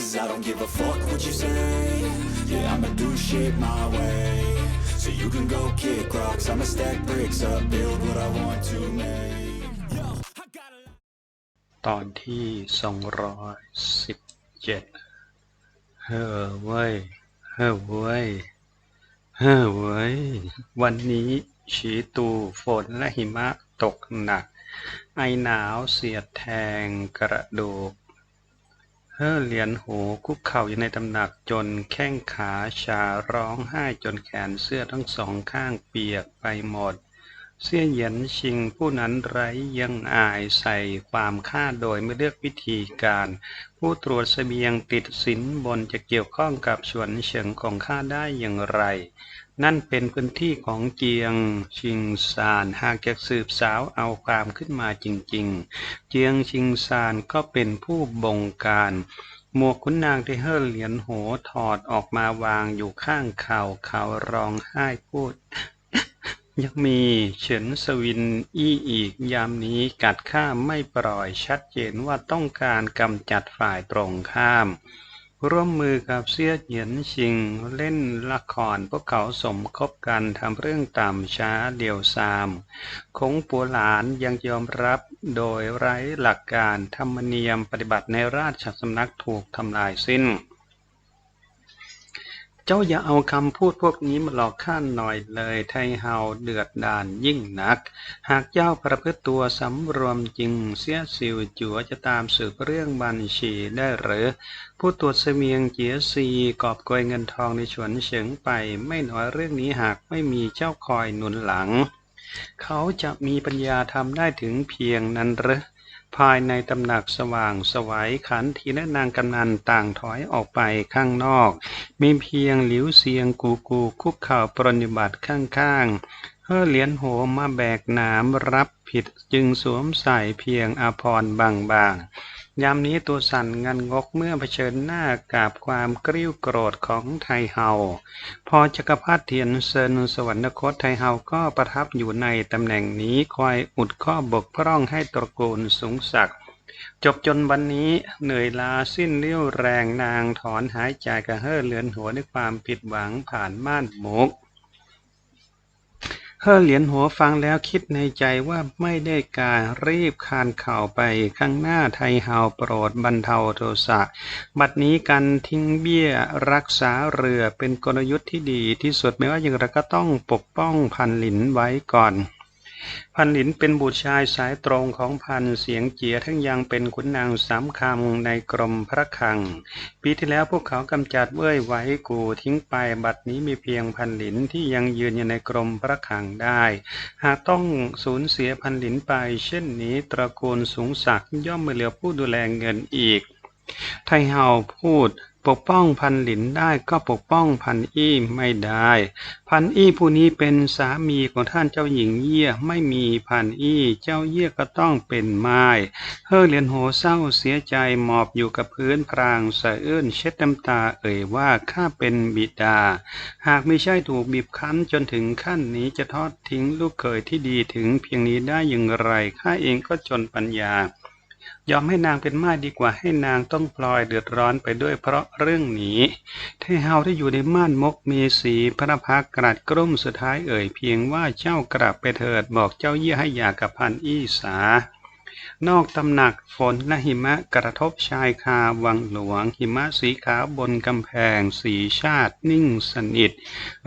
Cause I don't give a fuck what you say Yeah, I'ma do shit my way So you can go kick rocks I'ma stack bricks up Build what I want to make Yo, I got a ตอนที่สองร้อยสิบเฮ้อเว้ย เฮ้อเว้ย เฮ้อเว้ย วันนี้ฉีตูฝนและหิมะตกหนัก ไอหนาวเสียดแทงกระดูก เฮ้อเหรียญหูคุกเข่าอยู่ในตำหนักจนแข้งขาชาร้องไห้จนแขนเสื้อทั้งสองข้างเปียกไปหมด เสี่ยเหยียนชิงผู้นั้นไร้ยังอายใส่ความฆ่าโดยไม่เลือกวิธีการ ผู้ตรวจเสบียงติดสินบนจะเกี่ยวข้องกับสวนเฉิงของข้าได้อย่างไร นั่นเป็นพื้นที่ของเจียงชิงซาน หากจะสืบสาวเอาความขึ้นมาจริงๆ เจียงชิงซานก็เป็นผู้บงการ หมวกขุนนางที่เฮ่อเหรียญโหถอดออกมาวางอยู่ข้างเข่าเขาร้องไห้พูด ยังมีเฉินสวินอี้อีกยามนี้กัดข้ามไม่ปล่อยชัดเจนว่าต้องการกำจัดฝ่ายตรงข้าม ร่วมมือกับเสี้ยเหยียนชิง เล่นละคร พวกเขาสมคบกันทำเรื่องต่ำช้าเดียวซาม คงปัวหลานยังยอมรับโดยไร้หลักการธรรมเนียมปฏิบัติในราชสำนักถูกทำลายสิ้น จ้าอย่าเอาคำพูดพวกนี้มาหลอกข้าหน่อยเลย ไทเฮาเดือดดานยิ่งนัก หากเจ้าประพฤติตัวสำรวมจริง เสียสิวจัวจะตามสืบเรื่องบัญชีได้หรือ ผู้ตรวจเสมียงเจียซีกอบโกยเงินทองในฉวนเฉิงไป ไม่น้อยเรื่องนี้หากไม่มีเจ้าคอยหนุนหลัง เขาจะมีปัญญาทำได้ถึงเพียงนั้นหรือ ภายในตำหนักสว่างสวัยขันทีและนางกำนันต่างถอยออกไปข้างนอก มีเพียงหลิวเสียงกูกูคุกเข่าปรนิบัติข้างๆเฮ่อเหรียญโหมาแบกหนามรับผิดจึงสวมใส่เพียงอาภรบางๆ ยามนี้ตัวสั่นงันงกเมื่อเผชิญหน้ากับความกริ้วโกรธของไทเฮา พอจักรพรรดิเทียนเซินสวรรคตไทเฮาก็ประทับอยู่ในตำแหน่งนี้คอยอุดข้อบกพร่องให้ตระกูลสูงศักดิ์จบจนวันนี้เหนื่อยลาสิ้นเรี่ยวแรงนางถอนหายใจกระเฮ้อเลือนหัวด้วยความผิดหวังผ่านม่านหมก เฮอเหรียญหัวฟังแล้วคิดในใจว่าไม่ได้การรีบคานเข่าไปข้างหน้าไทยเฮาโปรดบรรเทาโทสะ บัดนี้การทิ้งเบี้ยรักษาเรือเป็นกลยุทธ์ที่ดีที่สุดไม่ว่าอย่างไรก็ต้องปกป้องพันหลินไว้ก่อน พันหลินเป็นบุตรชายสายตรงของพันเสียงเจียทั้งยังเป็นขุนนางสามคำในกรมพระคลัง ปีที่แล้วพวกเขากำจัดเว้ยไว้กูทิ้งไปบัดนี้มีเพียงพันหลินที่ยังยืนอยู่ในกรมพระคลังได้ หากต้องสูญเสียพันหลินไป เช่นนี้ตระกูลสูงศักดิ์ย่อมไม่เหลือผู้ดูแลเงินอีก ไทเฮาพูด ปกป้องพันหลินได้ก็ปกป้องพันอี้ไม่ได้ พันอี้ผู้นี้เป็นสามีของท่านเจ้าหญิงเยี่ยไม่มีพันอี้เจ้าเยี่ยก็ต้องเป็นไม้เฮ่อเหรียญโหเศร้าเสียใจหมอบอยู่กับพื้นพรางสะอื้นเช็ดน้ำตาเอ่ยว่าข้าเป็นบิดา หากไม่ใช่ถูกบีบคั้นจนถึงขั้นนี้จะทอดทิ้งลูกเขยที่ดีถึงเพียงนี้ได้อย่างไรข้าเองก็จนปัญญา ยอมให้นางเป็นม่ายดีกว่าให้นางต้องพลอยเดือดร้อนไปด้วยเพราะเรื่องนี้เทเฮาที่อยู่ในม่านมกมีสีพระพักตร์กรัดกรุ่มสุดท้ายเอ่ยเพียงว่าเจ้ากลับไปเถิดบอกเจ้าเยี่ยให้หย่ากับพันอี้สานอกตำหนักฝนและหิมะกระทบชายคาวังหลวง หิมะสีขาวบนกำแพง สีชาตินิ่งสนิท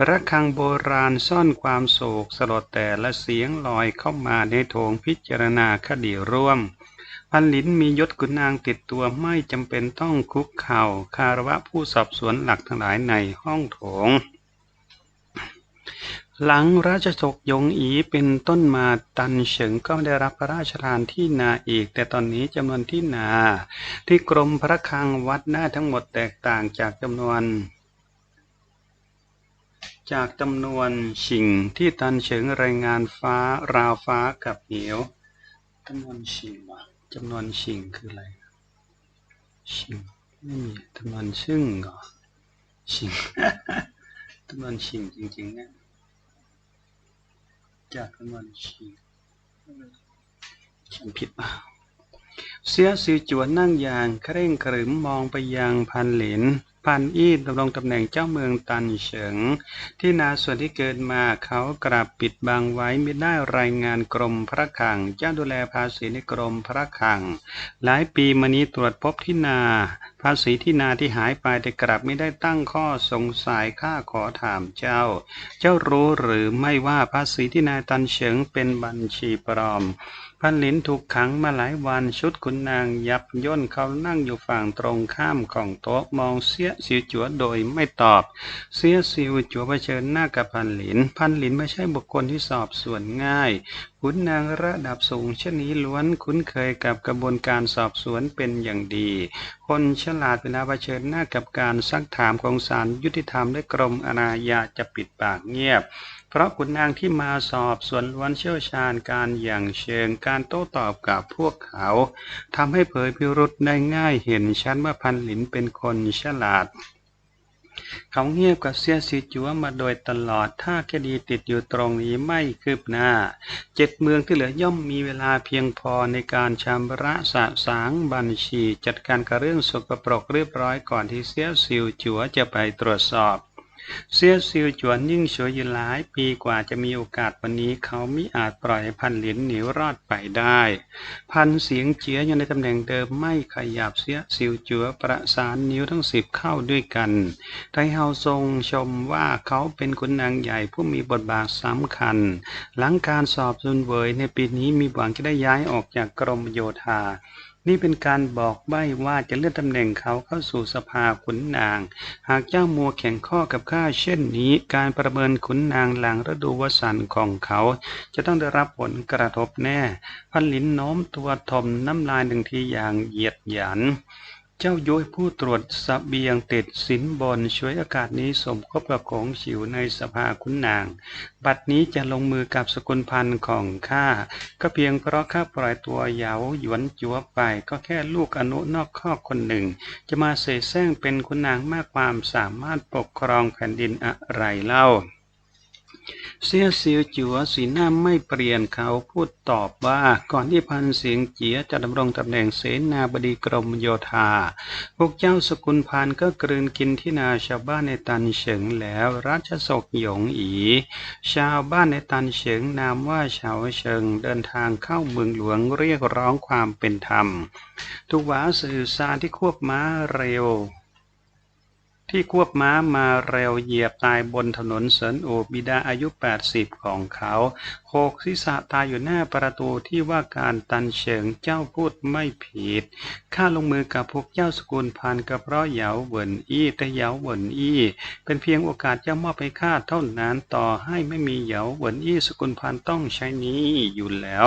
ระฆังโบราณซ่อนความโศกสลดแต่ละเสียงลอยเข้ามาในโถงพิจารณาคดีร่วม พันลินมียศขุนนางติดตัวไม่จำเป็นต้องคุกเข่าคารวะผู้สอบสวนหลักทั้งหลายในห้องโถง หลังราชสกยงอีเป็นต้นมาตันเฉิงก็ไม่ได้รับพระราชทานที่นาอีก แต่ตอนนี้จำนวนที่นา ที่กรมพระคลังวัดหน้าทั้งหมดแตกต่างจากจำนวนจากจำนวนชิงที่ตันเฉิงรายงานฟ้าราวฟ้ากับเหวจำนวนชิงวะ จำนวนชิงคืออะไร ชิงไม่มีจำนวนชึ่งเหรอ ชิงจำนวนชิงจริงๆเนี่ยจากจำนวนชิงฉันผิดป่ะเสียสิวจวนนั่งยางเคร่งครึมมองไปยังพันเหริน พันอี้ดำรงตำแหน่งเจ้าเมืองตันเฉิง ที่นาส่วนที่เกินมาเขากลับปิดบังไว้ไม่ได้รายงานกรมพระคัง เจ้าดูแลภาษีในกรมพระคัง หลายปีมานี้ตรวจพบที่นา ภาษีที่นาที่หายไปแต่กลับไม่ได้ตั้งข้อสงสัยข้าขอถามเจ้า เจ้ารู้หรือไม่ว่าภาษีที่นายตันเฉิงเป็นบัญชีปลอม พันหลินถูกขังมาหลายวันชุดขุนนางยับย่นเขานั่งอยู่ฝั่งตรงข้ามของโต๊ะมองเสียสิวจัวโดยไม่ตอบ เสียสิวจัวเผชิญหน้ากับพันหลิน พันหลินไม่ใช่บุคคลที่สอบสวนง่าย ขุนนางระดับสูงเช่นนี้ล้วนคุ้นเคยกับกระบวนการสอบสวนเป็นอย่างดี คนฉลาดเวลาเผชิญหน้ากับการซักถามของศาลยุติธรรมและกรมอาญาจะปิดปากเงียบ เพราะขุนนางที่มาสอบสวนล้วนเชี่ยวชาญการอย่างเชิงการโต้ตอบกับพวกเขาทำให้เผยพิรุษได้ง่ายเห็นชัดว่าพันหลินเป็นคนฉลาด เขาเงียบกับเสียสีจัวมาโดยตลอด ถ้าคดีติดอยู่ตรงนี้ไม่คืบหน้า เจ็ดเมืองที่เหลือย่อมมีเวลาเพียงพอในการชำระสะสางบัญชี จัดการกับเรื่องสกปรกเรียบร้อยก่อนที่เสียสิวจัวจะไปตรวจสอบ เสียซิวจวนยิ่งเฉยอยู่หลายปีกว่าจะมีโอกาสวันนี้เขามิอาจปล่อยพันเหรียญหนีรอดไปได้ พันเสียงเจียอยู่ในตำแหน่งเดิมไม่ขยับเสียซิวจัวประสานนิ้วทั้งสิบเข้าด้วยกัน ไทเฮาทรงชมว่าเขาเป็นขุนนางใหญ่ผู้มีบทบาทสำคัญ หลังการสอบซุนเวยในปีนี้มีหวังจะได้ย้ายออกจากกรมโยธา นี่เป็นการบอกใบ้ว่าจะเลื่อนตำแหน่งเขาเข้าสู่สภาขุนนาง หากเจ้ามัวแข่งข้อกับข้าเช่นนี้ การประเมินขุนนางหลังฤดูวสันต์ของเขา จะต้องได้รับผลกระทบแน่ พันลินโน้มตัวทมน้ำลายหนึ่งทีอย่างเหยียดหยัน เจ้าย้ยผู้ตรวจสเบียงติดสินบนช่วยอากาศนี้สมคบกับของฉิวในสภาขุนนาง บัดนี้จะลงมือกับสกุลพันธ์ของข้า ก็เพียงเพราะข้าปล่อยตัวเหยาหยวนจัวไป ก็แค่ลูกอนุนอกคอคนหนึ่ง จะมาเสแสร้งเป็นคุณนางมากความสามารถปกครองแผ่นดินอะไรเล่า เสียเสียวจัวสีหน้าไม่เปลี่ยนเขาพูดตอบว่า ก่อนที่พันเสียงเจียจะดำรงตำแหน่งเสนาบดีกรมโยธา พวกเจ้าสกุลพันก็กลืนกินที่นาชาวบ้านในตันเฉิงแล้วราชสกหยงอี ชาวบ้านในตันเฉิงนามว่าชาวเฉิงเดินทางเข้าเมืองหลวงเรียกร้องความเป็นธรรมทุกวาสื่อสารที่ควบม้าเร็ว ที่ควบม้ามาเร็วเหยียบตายบนถนนเสินโอบิดาอายุ 80 ของเขาโคกศีรษะตายอยู่หน้าประตูที่ว่าการตันเฉิงเจ้าพูดไม่ผิด ข้าลงมือกับพวกเจ้าสกุลพันธุ์ก็เพราะเหยาเวินอี้แต่เหยาเวินอี้ เป็นเพียงโอกาสเจ้ามอบให้ข้าเท่านั้นต่อให้ไม่มีเหยาเวินอี้สกุลพันต้องใช้นี้อยู่แล้ว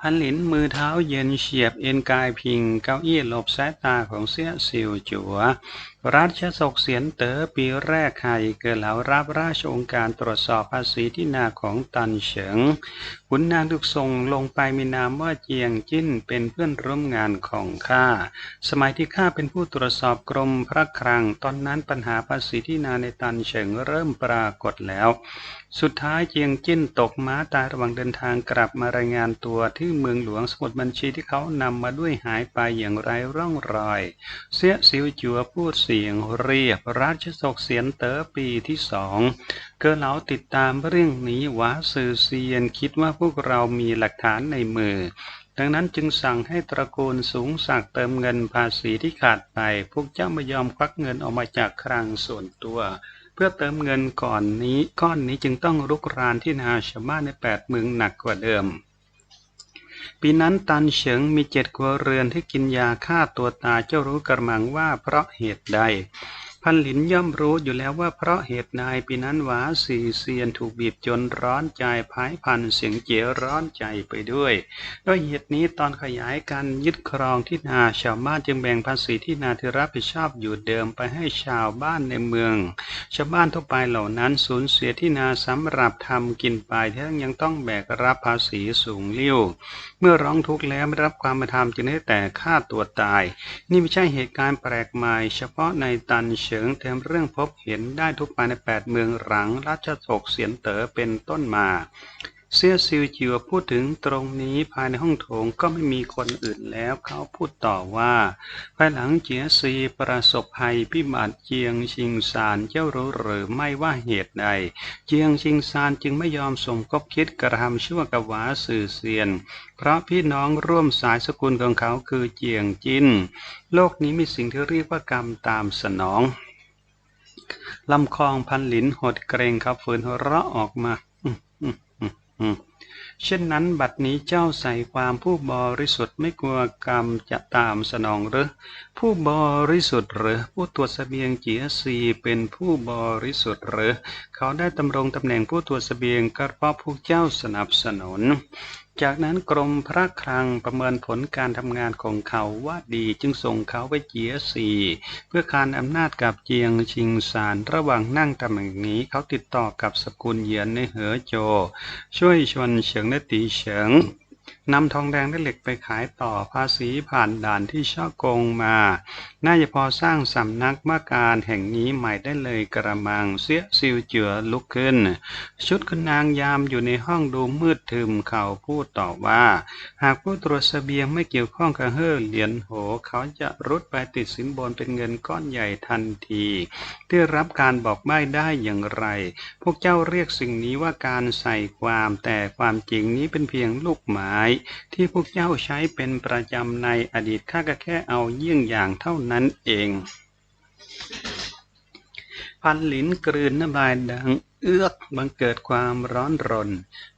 พันหลินมือเท้าเย็นเฉียบเอ็นกายพิง เก้าอี้หลบสายตาของเสียสิวจัว รัชสกเสียนเต๋อปีแรกไข่เกิดเหลารับราชองค์การตรวจสอบภาษีที่นาของตันเฉิงขุนนางถูกส่งลงไปมีนามว่าเจียงจิ้นเป็นเพื่อนร่วมงานของข้า สมัยที่ข้าเป็นผู้ตรวจสอบกรมพระคลัง ตอนนั้นปัญหาภาษีที่นาในตันเฉิงเริ่มปรากฏแล้ว สุดท้ายเจียงจิ้นตกม้าตายระหว่างเดินทางกลับมารายงานตัวที่เมืองหลวงสมุดบัญชีที่เขานำมาด้วยหายไปอย่างไรร่องรอย เสียสิวจัวพูดเสียงเรียบราชสกเสียนเต๋อปีที่สองเกิดเหลาติดตามเรื่องนี้วาสื่อเซียนคิดว่าพวกเรามีหลักฐานในมือ ดังนั้นจึงสั่งให้ตระกูลสูงสักเติมเงินภาษีที่ขาดไป พวกเจ้าไม่ยอมควักเงินออกมาจากคลังส่วนตัว เพื่อเติมเงินก่อนนี้ก้อนนี้จึงต้องรุกรานที่นาชาวบ้านในแปดเมืองหนักกว่าเดิม ปีนั้นตันเฉิงมีเจ็ดครัวเรือนที่กินยาฆ่าตัวตายเจ้ารู้กระมังว่าเพราะเหตุใด พันหลินย่อมรู้อยู่แล้วว่าเพราะเหตุใดปีนั้นหวาสี่เซียนถูกบีบจนร้อนใจพายพันเสียงเจียร้อนใจไปด้วย ด้วยเหตุนี้ตอนขยายการยึดครองที่นาชาวบ้านจึงแบ่งภาษีที่นาที่รับผิดชอบอยู่เดิมไปให้ชาวบ้านในเมือง ชาวบ้านทั่วไปเหล่านั้นสูญเสียที่นาสำหรับทำกินไปทั้งยังต้องแบกรับภาษีสูงเลี้ยวเมื่อร้องทุกข์แล้วไม่รับความเป็นธรรมจึงได้แต่ฆ่าตัวตาย นี่ไม่ใช่เหตุการณ์แปลกใหม่เฉพาะในตันเฉิงแถมเรื่องพบเห็นได้ทุกไปในแปดเมืองหลังราชสกเสียนเต๋อเป็นต้นมาเสี่ยซิวจิวพูดถึงตรงนี้ภายในห้องโถงก็ไม่มีคนอื่นแล้วเขาพูดต่อว่า ภายหลังเจียซีประสบภัยพิบัติเจียงชิงซานเจ้ารู้หรือไม่ว่าเหตุใด เจียงชิงซานจึงไม่ยอมสมคบคิดกระทำชั่วกวาสื่อเซียน เพราะพี่น้องร่วมสายสกุลของเขาคือเจียงจินโลกนี้มีสิ่งที่เรียกว่ากรรมตามสนอง ลำคองพันหลินหดเกรงเขาฝืนหัวเราะออกมาเช่นนั้นบัดนี้เจ้าใส่ความผู้บริสุทธิ์ไม่กลัวกรรมจะตามสนองหรือ ผู้บริสุทธิ์หรือผู้ตรวจเสบียงเจียซีเป็นผู้บริสุทธิ์หรือ เขาได้ดำรงตำแหน่งผู้ตรวจเสบียงก็เพราะพวกเจ้าสนับสนุน จากนั้นกรมพระคลังประเมินผลการทำงานของเขาว่าดีจึงส่งเขาไปเจียสีเพื่อการอำนาจกับเจียงชิงซานระหว่างนั่งตำแหน่งนี้เขาติดต่อกับสกุลเหยียนในเหอโจ ช่วยชวนเฉิงและตีเฉิง นำทองแดงและเหล็กไปขายต่อภาษีผ่านด่านที่ช่อโกงมา น่าจะพอสร้างสำนักมาการแห่งนี้ใหม่ได้เลยกระมังเสียซิวเจือลุกขึ้น ชุดคุณนางยามอยู่ในห้องดูมืดทึมเขาพูดต่อว่า หากผู้ตรวจเสบียงไม่เกี่ยวข้องกับเฮ่อเหรียญโห เขาจะรุดไปติดสินบนเป็นเงินก้อนใหญ่ทันที ที่รับการบอกใบ้ได้อย่างไร พวกเจ้าเรียกสิ่งนี้ว่าการใส่ความแต่ความจริงนี้เป็นเพียงลูกไม้ที่พวกเจ้าใช้เป็นประจำในอดีตข้าก็แค่เอาเยี่ยงอย่างเท่านั้นเอง พันหลินกลืนน้ำลายดัง เอื้อกบังเกิดความร้อนรน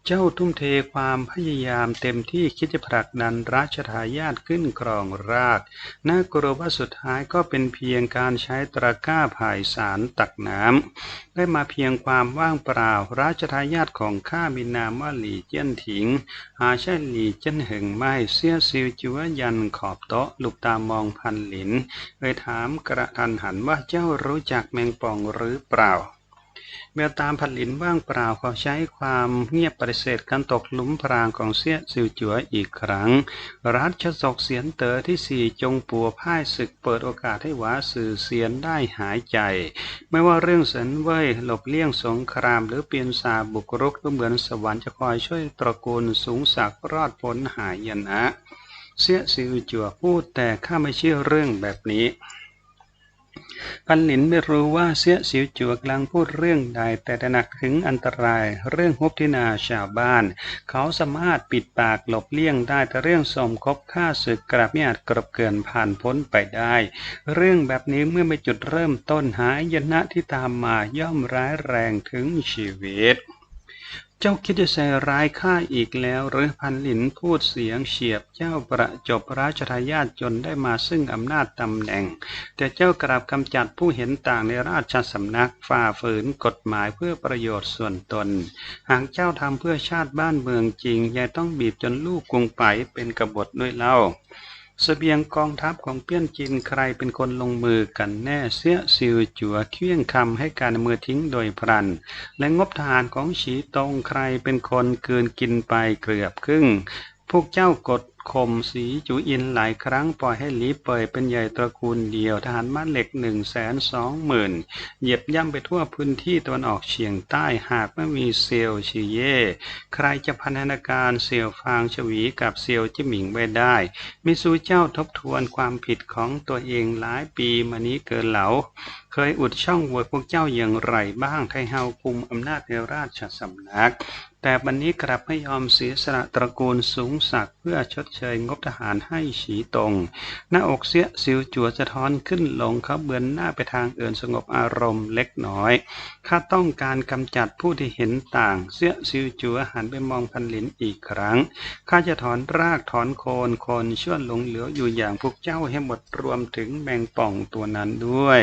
เจ้าทุ่มเทความพยายามเต็มที่คิดจะผลักดันราชทายาทขึ้นครองราชน่ากลัวว่าสุดท้ายก็เป็นเพียงการใช้ตะกร้าผายสารตักน้ำได้มาเพียงความว่างเปล่า ราชทายาทของข้ามีนามว่าหลีเจี้ยนถิง หาใช่หลีเจิ้นเหงไม่เสียซิวจิวยันขอบโต๊ะลูกตามองพันหลินเลยถามกระทันหันว่าเจ้ารู้จักแมงป่องหรือเปล่า แมวตามผลินว่างเปล่าเขาใช้ความเงียบปฏิเสธการตกหลุมพรางของเสี้ยสิวจัวอีกครั้ง รัชศกเสียนเตอที่สี่จงปัวพ่ายศึกเปิดโอกาสให้หวาสื่อเสียนได้หายใจ ไม่ว่าเรื่องเสนเว่ยหลบเลี่ยงสงครามหรือเปลี่ยนสาบุกรุกก็เหมือนสวรรค์จะคอยช่วยตระกูลสูงศักดิ์รอดพ้นหายนะ เสี้ยสิวจัวพูดแต่ข้าไม่เชื่อเรื่องแบบนี้ พันหลินไม่รู้ว่าเสี้ยสิวจัวกำลังพูดเรื่องใด แต่ตระหนักถึงอันตราย เรื่องฮบทินาชาวบ้าน เขาสามารถปิดปากหลบเลี่ยงได้แต่เรื่องสมคบฆ่าศึกกลับไม่อาจกรบเกลื่อนผ่านพ้นไปได้ เรื่องแบบนี้เมื่อไม่จุดเริ่มต้นหายนะที่ตามมาย่อมร้ายแรงถึงชีวิต เจ้าคิดจะใส่ร้ายข้าอีกแล้ว หรือพันหลินพูดเสียงเฉียบเจ้าประจบราชทายาทจนได้มาซึ่งอำนาจตำแหน่ง แต่เจ้ากลับกำจัดผู้เห็นต่างในราชสำนักฝ่าฝืนกฎหมายเพื่อประโยชน์ส่วนตน หากเจ้าทำเพื่อชาติบ้านเมืองจริงย่าต้องบีบจนลูกกรุงไปเป็นกบฏด้วยเล่า เสบียงกองทัพของเปี้ยนจินใครเป็นคนลงมือกันแน่เสี้ยซิวจัวเคี่ยงคำให้การมือทิ้งโดยพลัน และงบทหารของฉีตงใครเป็นคนเกินกินไปเกือบครึ่ง พวกเจ้ากดข่มสีจูอินหลายครั้งปล่อยให้หลีเปยเป็นใหญ่ตระกูลเดียวทหารม้าเหล็กหนึ่งแสนสองหมื่นเหยียบย่ำไปทั่วพื้นที่ตะวันออกเฉียงใต้หากไม่มีเซียวชีเย่ใครจะพันธนาการเซียวฟางชวีกับเซียวจิหมิงไว้ได้ มิสูเจ้าทบทวนความผิดของตัวเองหลายปีมานี้เกินเหลา เคยอุดช่องโหว่พวกเจ้าอย่างไรบ้างไทเฮาคุมอำนาจในราชสำนัก แต่บันนี้กลับไม่ยอมเสียสละตระกูลสูงศักดิ์เพื่อชดเชยงบทหารให้ฉีตง หน้าอกเสียสิวจัวจะท้อนขึ้นลงเขาเบือนหน้าไปทางเอื่นสงบอารมณ์เล็กน้อยข้าต้องการกำจัดผู้ที่เห็นต่าง เสียสิวจัวหันไปมองพันหลินอีกครั้งข้าจะถอนรากถอนโคนคนชั่วหลงเหลืออยู่อย่างพวกเจ้าให้หมดรวมถึงแมงป่องตัวนั้นด้วย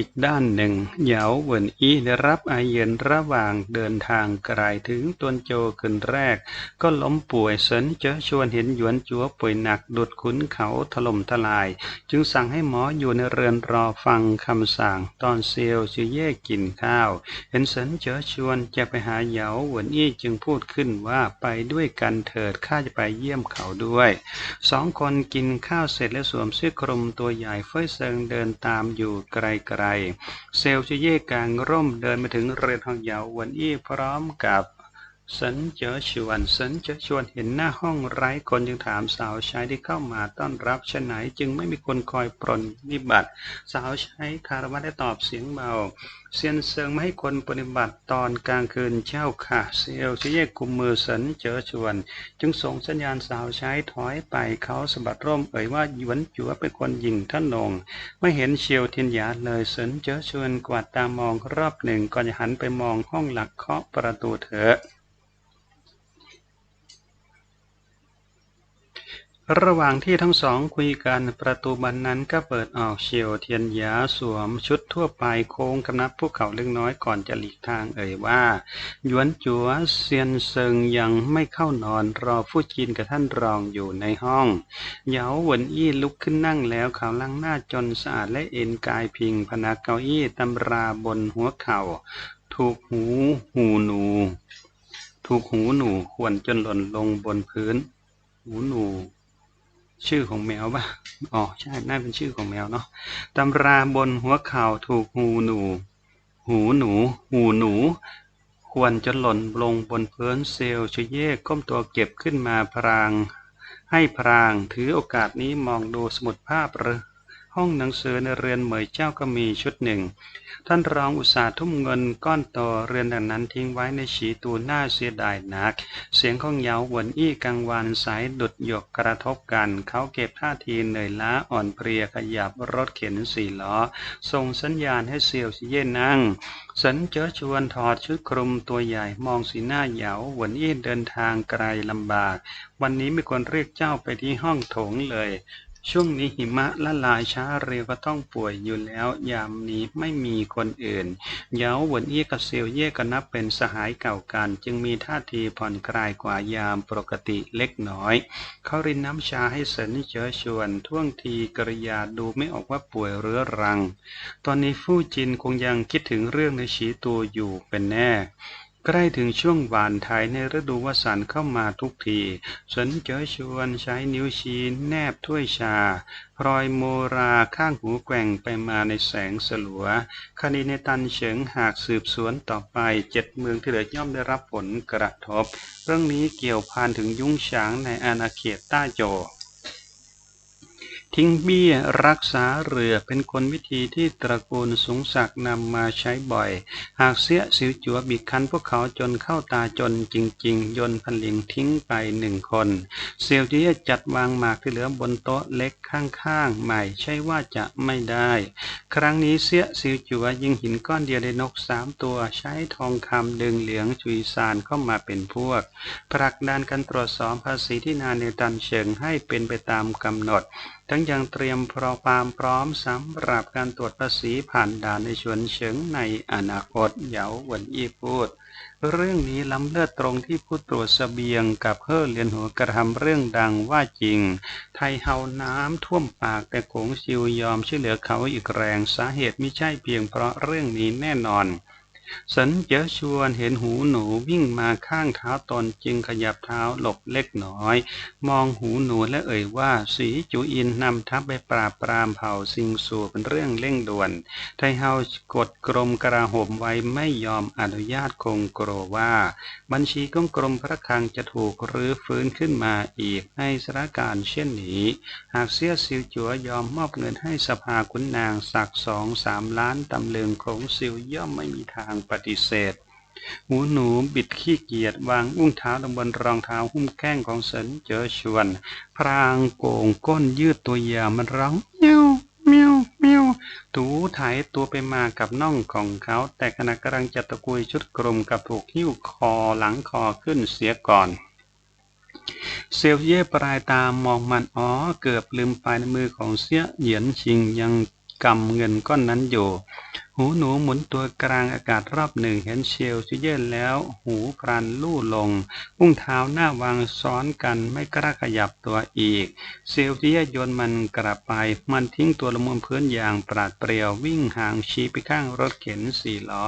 อีกด้านหนึ่ง เหยาเหวินอีได้รับไอเย็นระหว่างเดินทางไกลถึงตวนโจขึ้นแรก ก็ล้มป่วยเสินเจอชวนเห็นหยวนจัวป่วยหนักดุดขุนเขาถล่มทลาย จึงสั่งให้หมออยู่ในเรือนรอฟังคำสั่ง ตอนเซียวชื่อเย่กินข้าว เห็นเสินเจอชวนจะไปหาเหยาเหวินอี้จึงพูดขึ้นว่าไปด้วยกันเถิดข้าจะไปเยี่ยมเขาด้วยสองคนกินข้าวเสร็จแล้วสวมเสื้อคลุมตัวใหญ่เฟ้ยเซิงเดินตามอยู่ไกลเซลจะเย่กางร่มเดินมาถึงเรือนทองยาววันอี้พร้อมกับ สินเจอชวนสินเจอชวนเห็นหน้าห้องไร้คนจึงถามสาวใช้ที่เข้ามาต้อนรับชะไหนจึงไม่มีคนคอยปรนนิบัติ สาวใช้คารวะได้ตอบเสียงเบาเซียนเซิงไม่ให้คนปฏิบัติตอนกลางคืนเจ้าค่ะ เซลจะเย่กุมมือสินเจอชวน จึงส่งสัญญาณสาวใช้ถอยไปเขาสะบัดร่มเอ่ยว่าหยวนจัวเป็นคนยิงท่านนง ไม่เห็นเชียวเทียนหยาเลยสินเจอชวนกวาดตามองรอบหนึ่งก่อนจะหันไปมองห้องหลักเคาะประตูเถอะ ระหว่างที่ทั้งสองคุยกันประตูบานนั้นก็เปิดออกเฉียวเทียนหยาสวมชุดทั่วไปโค้งกำนับภูเขาเล็กน้อยก่อนจะหลีกทางเอ่ยว่าหยวนจัวเซียนเซิงยังไม่เข้านอนรอฟู่จินกับท่านรองอยู่ในห้องเหยาหวนอี้ลุกขึ้นนั่งแล้วเขาล้างหน้าจนสะอาดและเอ็นกายพิงพนักเก้าอี้ตำราบนหัวเข่า ถูกหูหูหนู ถูกหูหนูขวนจนหล่นลงบนพื้น หูหนู ชื่อของแมวปะอ๋อ ใช่ น่าเป็นชื่อของแมวเนาะ ตำราบนหัวเข่าถูกหูหนู หูหนู หูหนู ควรจะหล่นลงบนพื้นเซลล์ชเย่ก้มตัวเก็บขึ้นมาพราง ให้พราง ถือโอกาสนี้มองดูสมุดภาพเรือ ห้องหนังสือในเรือนเหมยเจ้าก็มีชุดหนึ่ง ท่านรองอุตสาห์ทุ่มเงินก้อนโตเรือนดังนั้นทิ้งไว้ในฉีตูหน้าเสียดายนัก เสียงของเหยาหวนอี้กังวานสายดุดหยกกระทบกัน เขาเก็บท่าทีเหนื่อยล้าอ่อนเพลียขยับรถเข็นสี่ล้อ ส่งสัญญาณให้เซียวชิเย่นั่งสันเจอชวนถอดชุดคลุมตัวใหญ่มองสีหน้าเหยาหวนอี้เดินทางไกลลำบาก วันนี้ไมีคนเรียกเจ้าไปที่ห้องโถงเลย ช่วงนี้หิมะละลายช้าเร็วก็ต้องป่วยอยู่แล้ว ยามนี้ไม่มีคนอื่นเหยาหวนอี้กับเซียวเย่ก็นับเป็นสหายเก่ากัน จึงมีท่าทีผ่อนคลายกว่ายามปกติเล็กน้อย เขารินน้ำชาให้เสินเจอชวน ท่วงทีกริยาดูไม่ออกว่าป่วยเรื้อรัง ตอนนี้ฟู่จินคงยังคิดถึงเรื่องในฉีตัวอยู่เป็นแน่ ใกล้ถึงช่วงหวานไทยในฤดูวสันต์เข้ามาทุกทีสนเจอชวนใช้นิ้วชี้แนบถ้วยชาพลอยโมราข้างหูแกว่งไปมาในแสงสลัว คดีในตันเฉิงหากสืบสวนต่อไปเจ็ดเมืองที่เหลือย่อมได้รับผลกระทบ เรื่องนี้เกี่ยวพันถึงยุ้งฉางในอาณาเขตต้าโจ ทิ้งเบี้ยรักษาเรือเป็นคนวิธีที่ตระกูลสูงศักดิ์นำมาใช้บ่อย หากเสียสิวจัวบีบคั้นพวกเขาจนเข้าตาจนจริง ๆ ยนต์ผลิงทิ้งไปหนึ่งคน เซียวจีจัดวางหมากที่เหลือบนโต๊ะเล็กข้างๆ ใหม่ใช่ว่าจะไม่ได้ ครั้งนี้เสียสิวจัวยิงหินก้อนเดียวในนกสามตัวใช้ทองคำดึงเหลียงจุยซานเข้ามาเป็นพวกผลักดันกันตรวจสอบภาษีที่นานในตันเฉิงให้เป็นไปตามกำหนด ทั้งยังเตรียมพร้อมความพร้อมสำหรับการตรวจภาษีผ่านด่านในชวนเฉิงในอนาคตเหยาหวนอี้พูด เรื่องนี้ล้ำเลิศตรงที่ผู้ตรวจเสบียงกับเฮ่อเลียนหัวกระทำเรื่องดังว่าจริง ไทยเฮาน้ำท่วมปากแต่โขงซิวยอมช่วยเหลือเขาอีกแรงสาเหตุไม่ใช่เพียงเพราะเรื่องนี้แน่นอน สันเจอชวนเห็นหูหนูวิ่งมาข้างเท้าตนจึงขยับเท้าหลบเล็กน้อย มองหูหนูและเอ่ยว่าสีจูอินนำทัพไปปราบปรามเผ่าซิงสูเป็นเรื่องเร่งด่วน ไทเฮากดกรมกราโหมไว้ไม่ยอมอนุญาตคงโกรว่า บัญชีของกรมพระคลังจะถูกรื้อฟื้นขึ้นมาอีกในสถานการณ์เช่นนี้ หากเสียซิวจัวยอมมอบเงินให้สภาขุนนางสักสองสามล้านตำลึงของซิวย่อมไม่มีทางปฏิเสธหูหนูบิดขี้เกียจวางอุ้งเท้าลงบนรองเท้าหุ้มแข้งของเสินเจอชวน พรางโก่งก้นยืดตัวยาวมันร้องเมียวเมียวเมียว ถูถ่ายตัวไปมากับน่องของเขา แต่ขณะกำลังจะตะกุยชุดกลมกับถูกหิ้วคอหลังคอขึ้นเสียก่อนเซลเย่ปลายตามองมันอ๋อเกือบลืมไปในมือของเสียเหยียนชิงยังกำเงินก้อนนั้นอยู่ หูหนูหมุนตัวกลางอากาศรอบหนึ่งเห็นเชลชิเย่นแล้ว หูพรันลู่ลง อุ้งเท้าหน้าวางซ้อนกันไม่กล้าขยับตัวอีก เซลชิเย่โยนมันกลับไป มันทิ้งตัวลงบนพื้นอย่างปราดเปรียววิ่งห่างชี้ไปข้างรถเข็นสี่ล้อ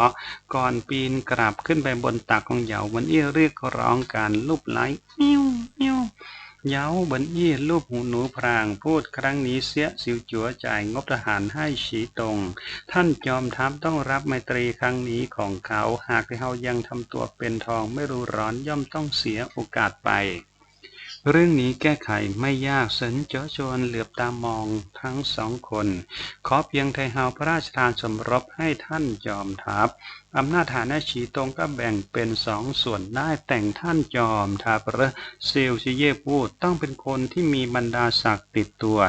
ก่อนปีนกลับขึ้นไปบนตักของเหยาวันเอี้ยเรียกร้องการลุบไล้มิว เย้าบินอี้ลูกหูหนูพรางพูดครั้งนี้เสียสิวจัวจ่ายงบทหารให้ฉีตรงท่านจอมทัพต้องรับไมตรีครั้งนี้ของเขาหากเขายังทำตัวเป็นทองไม่รู้ร้อนย่อมต้องเสียโอกาสไป เรื่องนี้แก้ไขไม่ยากเสินเจาะจวนเหลือบตามองทั้งสองคน ขอเพียงไทยเฮาพระราชทานสมรบให้ท่านจอมทัพ อำนาจฐานะฉีตรงก็แบ่งเป็นสองส่วนได้แต่งท่านจอมทัพหรือเซลซิเย่พูดต้องเป็นคนที่มีบรรดาศักดิ์ติดตัว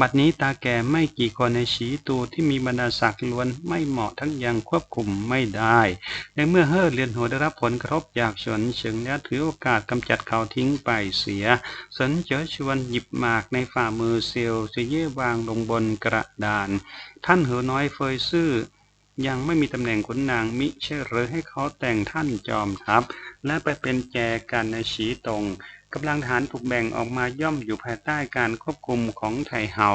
บัดนี้ตาแก่ไม่กี่คนในฉีตูที่มีบรรดาศักดิ์ล้วนไม่เหมาะทั้งยังควบคุมไม่ได้ในเมื่อเฮ่อเลียนหัวได้รับผลกระทบจากฉนเฉิงแล้วถือโอกาสกำจัดเขาทิ้งไปเสียสนเจอชวนหยิบหมากในฝ่ามือเซลซิเย่วางลงบนกระดาน ท่านเหอน้อยเฟยซื่อ ยังไม่มีตำแหน่งขุนนางมิใช่หรือให้เขาแต่งท่านจอมทัพ และไปเป็นแจกันในฉีตรงกำลังฐานถูกแบ่งออกมาย่อมอยู่ภายใต้การควบคุมของไทเฮา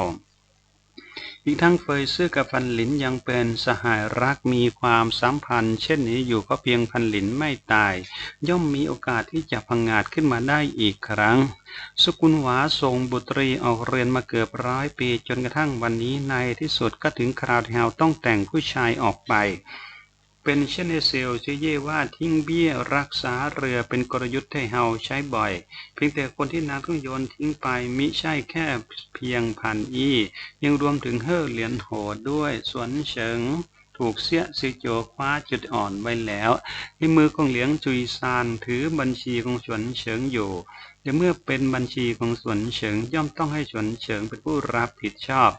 อีกทั้งเฟยซื่อกับฟันหลินยังเป็นสหายรักมีความสัมพันธ์ เช่นนี้อยู่ก็เพียงพันหลินไม่ตาย ย่อมมีโอกาสที่จะพังงาดขึ้นมาได้อีกครั้ง สกุลหวาทรงบุตรีออกเรียนมาเกือบร้อยปีจนกระทั่งวันนี้ในที่สุดก็ถึงคราวที่เราต้องแต่งผู้ชายออกไป เป็นเช่นในเซลชื่อเย่ว่าทิ้งเบี้ยรักษาเรือเป็นกลยุทธ์ที่เฮาใช้บ่อย เพียงแต่คนที่นางต้องโยนทิ้งไปมิใช่แค่เพียงพันอี้ ยังรวมถึงเฮ่อเหรียญโหดด้วยสวนเฉิงถูกเสียซิโจคว้าจุดอ่อนไว้แล้ว ในมือของเหลียงจุยซานถือบัญชีของสวนเฉิงอยู่แต่เมื่อเป็นบัญชีของสวนเฉิงย่อมต้องให้สวนเฉิงเป็นผู้รับผิดชอบ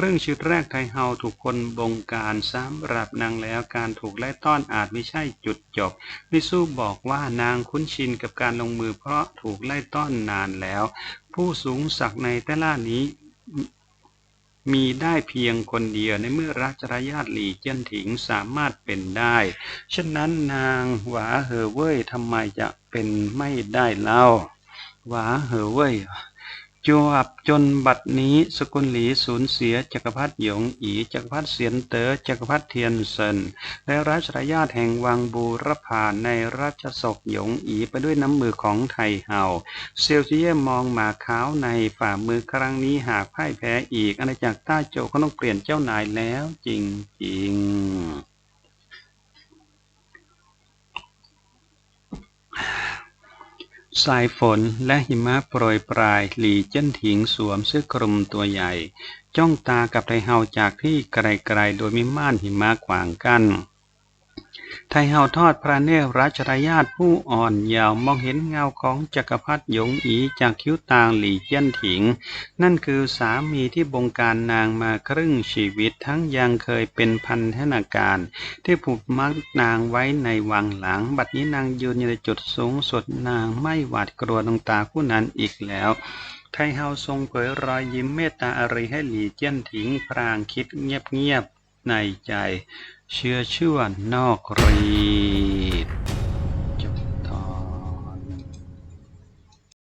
ครึ่งชุดแรกไทเฮาถูกคนบงการสำหรับนางแล้วการถูกไล่ต้อนอาจไม่ใช่จุดจบมิสู้บอกว่านางคุ้นชินกับการลงมือเพราะถูกไล่ต้อนนานแล้ว ผู้สูงศักดิ์ในแต่ล่านี้มีได้เพียงคนเดียวในเมื่อรัชรายาติหลีเจี้ยนถิงสามารถเป็นได้ ฉะนั้นนางหวาเหอเว่ยทำไมจะเป็นไม่ได้เล่า หวาเหอเว่ย จวบจนบัดนี้สกุลหลีสูญเสียจักรพรรดิหยงอีจักรพรรดิเสียนเตอ๋อจักรพรรดิเทียนเซินและราชรายาทแห่งวังบูรพาในราชสกหยงอีไปด้วยน้ำมือของไทเฮาเซียวจีเย่มองหมาขาวในฝ่ามือครั้งนี้หากพ่ายแพ้อีกอาณาจักรต้าโจก็ต้องเปลี่ยนเจ้านายแล้วจริงๆ สายฝนและหิมะโปรยปลาย หลีเจิ้นถิงสวมเสื้อคลุมตัวใหญ่ จ้องตากับไทเฮาจากที่ไกลๆโดยมีม่านหิมะขวางกัน้น ไทยเฮาทอดพระเนตรรัชรายาทผู้อ่อนยาวมองเห็นเงาของจักรพรรดิหยงอีจากคิ้วตางหลี่เจี้ยนถิง นั่นคือสามีที่บงการนางมาครึ่งชีวิตทั้งยังเคยเป็นพันธนาการ ที่ผูกมัดนางไว้ในวังหลัง บัดนี้นางยืนอยู่ในจุดสูงสุดนางไม่หวาดกลัวดวงตาผู้นั้นอีกแล้วไทเฮาทรงเผยรอยยิ้มเมตตาอารีให้หลีเจี้ยนถิงพรางคิดเงียบๆในใจ เชื่อเชื่อนอกรีด